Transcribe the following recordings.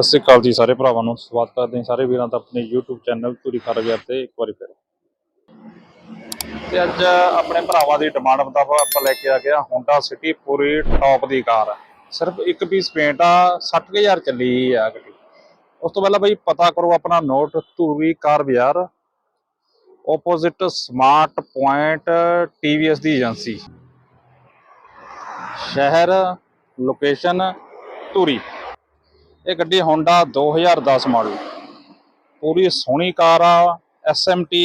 ਸਤਿ ਸ਼੍ਰੀ ਅਕਾਲ ਜੀ ਸਾਰੇ ਭਰਾਵਾਂ ਨੂੰ। ਸਵਾਗਤ ਕਰਦੇ ਹਾਂ ਸਾਰੇ ਵੀਰਾਂ ਦਾ ਆਪਣੇ YouTube ਚੈਨਲ ਪੂਰੀ ਕਰ ਤੇ। ਇੱਕ ਵਾਰੀ ਫਿਰ। ਤੇ ਅੱਜ ਆਪਣੇ ਭਰਾਵਾਂ ਦੀ ਡਿਮਾਂਡ ਮੁਤਾਬਕ ਆਪਾਂ ਲੈ ਕੇ ਆ ਗਿਆ Honda City ਪੂਰੀ ਟੌਪ ਦੀ ਕਾਰ। ਸਿਰਫ ਇੱਕ ਪੀਸ ਪੇਂਟ ਆ 60000 ਚੱਲੀ ਆ ਗੱਡੀ। ਉਸ ਤੋਂ ਪਹਿਲਾਂ ਬਈ ਪਤਾ ਕਰੋ ਆਪਣਾ ਨੋਟ ਧੂਰੀ ਕਾਰ ਬਾਜ਼ਾਰ ਆਪੋਜ਼ਿਟ ਸਮਾਰਟ ਪੁਆਇੰਟ TVS ਦੀ ਏਜੰਸੀ। ਸ਼ਹਿਰ ਲੋਕੇਸ਼ਨ ਧੂਰੀ। ਇਹ ਗੱਡੀ Honda 2010 ਮਾਡਲ ਪੂਰੀ ਸੋਹਣੀ ਕਾਰ ਆ SMT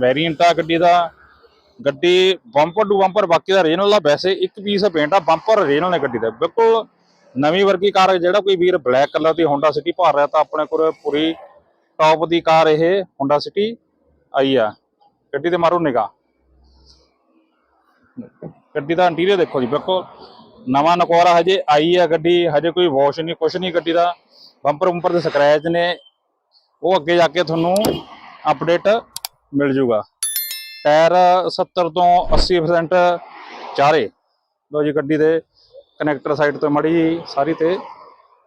ਵੇਰੀਐਂਟ ਆ ਗੱਡੀ ਦਾ। ਗੱਡੀ ਬੰਪਰ ਟੂ ਬੰਪਰ ਬਾਕੀ ਦਾ ਰੀਜਨਲ ਆ ਵੈਸੇ ਇੱਕ ਪੀਸ ਪੇਂਟ ਆ ਬੰਪਰ ਰੀਜਨਲ ਨੇ ਗੱਡੀ ਦਾ। ਬਿਲਕੁਲ ਨਵੀਂ ਵਰਗੀ ਕਾਰ ਜਿਹੜਾ ਕੋਈ ਵੀਰ ਬਲੈਕ ਕਲਰ ਦੀ Honda City ਭਰ ਰਿਹਾ ਤਾਂ ਆਪਣੇ ਕੋਲ ਪੂਰੀ ਟੌਪ ਦੀ ਕਾਰ ਇਹ Honda City ਆਈ ਆ। ਗੱਡੀ ਤੇ ਮਾਰੋ ਨਿਗਾਹ। ਗੱਡੀ ਦਾ ਇੰਟੀਰੀਅਰ ਦੇਖੋ ਜੀ, ਬਿਲਕੁਲ ਨਵਾਂ ਨਕੋਰਾ ਹਜੇ ਆਈ ਆ ਗੱਡੀ, ਹਜੇ ਕੋਈ ਵਾਸ਼ ਨਹੀਂ, ਕੁਛ ਨਹੀਂ ਗੱਡੀ ਦਾ। ਬੰਪਰ ਬੰਪਰ ਦੇ ਸਕ੍ਰੈਚ ਨੇ। ਉਹ ਅੱਗੇ ਜਾ ਕੇ ਤੁਹਾਨੂੰ ਅਪਡੇਟ ਮਿਲ ਜੂਗਾ। ਟਾਇਰ 70 ਤੋਂ 80% ਚਾਰੇ। ਲੋ ਜੀ ਗੱਡੀ ਦੇ ਕਨੈਕਟਰ ਸਾਈਡ ਤੋਂ ਮੜੀ ਸਾਰੀ ਤੇ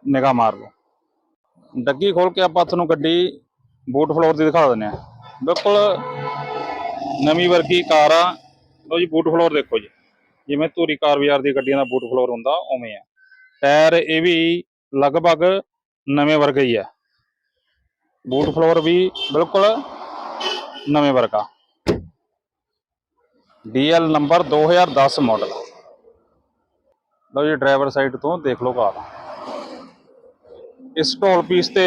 ਨਿਗਾਹ ਮਾਰ ਲਓ। ਡੱਗੀ ਖੋਲ ਕੇ ਆਪਾਂ ਤੁਹਾਨੂੰ ਗੱਡੀ ਬੂਟ ਫਲੋਰ ਦੀ ਦਿਖਾ ਦਿੰਦੇ ਆ ਬਿਲਕੁਲ ਨਵੀਂ ਵਰਗੀ ਕਾਰ ਆ। ਲੋ ਜੀ ਬੂਟ ਫਲੋਰ ਦੇਖੋ ਜੀ। ਜਿਵੇਂ ਧੂਰੀ ਕਾਰ ਬਾਜ਼ਾਰ ਦੀ ਗੱਡੀਆਂ ਦਾ ਬੂਟ ਫਲੋਰ ਹੁੰਦਾ, ਉਵੇਂ ਆ। ਟਾਇਰ ਇਹ ਵੀ ਲਗਭਗ ਨਵੇਂ ਵਰਗਾ ਹੀ ਆ। ਬੂਟ ਫਲੋਰ ਵੀ ਬਿਲਕੁਲ ਨਵੇਂ ਵਰਗਾ। ਡੀਐਲ ਨੰਬਰ 2010 ਮਾਡਲ ਲਓ ਜੀ ਡਰਾਈਵਰ ਸਾਈਡ ਤੋਂ ਦੇਖ ਲਓ ਕਾਰ। ਇਸ ਢੋਲ ਪੀਸ ਤੇ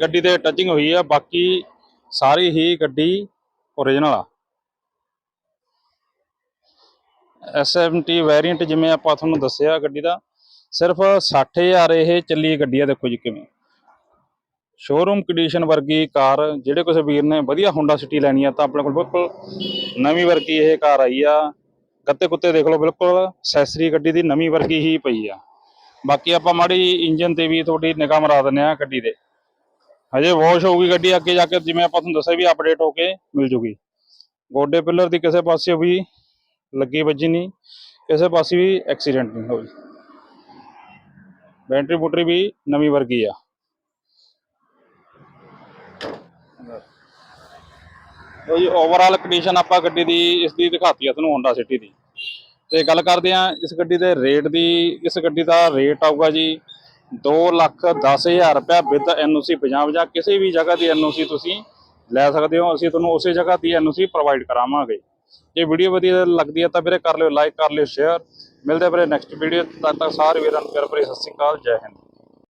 ਗੱਡੀ ਤੇ ਟੱਚਿੰਗ ਹੋਈ ਆ, ਬਾਕੀ ਸਾਰੀ ਹੀ ਗੱਡੀ ਓਰੀਜਨਲ ਆ। SMT ਵੇਰੀਐਂਟ ਜਿਵੇਂ ਆਪਾਂ ਤੁਹਾਨੂੰ ਦੱਸਿਆ ਗੱਡੀ ਦਾ, ਸਿਰਫ 60000 ਇਹ ਚੱਲੀ ਗੱਡੀ ਆ, ਦੇਖੋ ਜੀ ਕਿਵੇਂ। ਸ਼ੋਰੂਮ ਕੰਡੀਸ਼ਨ ਵਰਗੀ ਕਾਰ, ਜਿਹੜੇ ਕਿਸੇ ਵੀਰ ਨੇ ਵਧੀਆ Honda ਸਿਟੀ ਲੈਣੀ ਆ, ਤਾਂ ਆਪਣੇ ਕੋਲ ਬਿਲਕੁਲ ਨਵੀਂ ਵਰਗੀ ਇਹ ਕਾਰ ਆਈ ਆ। ਗੱਤੇ ਕੁੱਤੇ ਦੇਖ ਲਓ, ਬਿਲਕੁਲ ਸੈਸਰੀ ਗੱਡੀ ਦੀ ਨਵੀਂ ਵਰਗੀ ਹੀ ਪਈ ਆ। ਬਾਕੀ ਆਪਾਂ ਮਾੜੀ ਇੰਜਨ ਤੇ ਵੀ ਤੁਹਾਡੀ ਨਿਗਾਹ ਮਰਾ ਦਿੰਦੇ ਆ ਗੱਡੀ ਦੇ। ਹਜੇ ਵਾਸ਼ ਹੋਊਗੀ ਗੱਡੀ, ਅੱਗੇ ਜਾ ਕੇ ਜਿਵੇਂ ਆਪਾਂ ਤੁਹਾਨੂੰ ਦੱਸਿਆ ਵੀ ਅਪਡੇਟ ਹੋ ਕੇ ਮਿਲ ਜੂਗੀ। ਗੋਡੇ ਪਿਲਰ ਦੀ ਕਿਸੇ ਪਾਸੇ ਵੀ ਲੱਗੀ ਵੱਜੀ ਨਹੀਂ, ਕਿਸੇ ਪਾਸੇ ਵੀ ਐਕਸੀਡੈਂਟ ਨਹੀਂ ਹੋਈ। ਬੈਟਰੀ ਬੂਟਰੀ ਵੀ ਨਵੀਂ ਵਰਗੀ ਆ। ਲੋ ਜੀ ਓਵਰਆਲ ਕੰਡੀਸ਼ਨ ਆਪਾਂ ਗੱਡੀ ਦੀ, ਇਸ ਦੀ ਦਿਖਾਤੀ ਆ ਤੁਹਾਨੂੰ Honda City ਦੀ। ਤੇ ਗੱਲ ਕਰਦੇ ਆ ਇਸ ਗੱਡੀ ਦੇ ਰੇਟ ਦੀ। ਇਸ ਗੱਡੀ ਦਾ ਰੇਟ ਆਊਗਾ ਜੀ 2 ਲੱਖ 10000 ਰੁਪਏ ਵਿਦ ਐਨਓਸੀ ਪੰਜਾਬ ਜਾਂ ਕਿਸੇ ਵੀ ਜਗ੍ਹਾ ਦੀ ਐਨਓਸੀ ਤੁਸੀਂ ਲੈ ਸਕਦੇ ਹੋ। ਅਸੀਂ ਤੁਹਾਨੂੰ ਉਸੇ ਜਗ੍ਹਾ ਦੀ ਐਨਓਸੀ ਪ੍ਰੋਵਾਈਡ ਕਰਾਵਾਂਗੇ। ਜੇ ਵੀਡੀਓ ਵਧੀਆ ਲੱਗਦੀ ਹੈ ਤਾਂ ਵੀਰੇ ਕਰ ਲਿਓ ਲਾਈਕ ਕਰ ਲਿਓ ਸ਼ੇਅਰ ਮਿਲਦੇ ਆ ਵੀਰੇ ਨੈਕਸਟ ਵੀਡੀਓ ਤਦ ਤੱਕ ਸਾਰੇ ਵੀਰਾਂ ਨੂੰ ਪਿਆਰ ਭਰੀ ਸਤਿ ਸ਼੍ਰੀ ਅਕਾਲ, ਜੈ ਹਿੰਦ।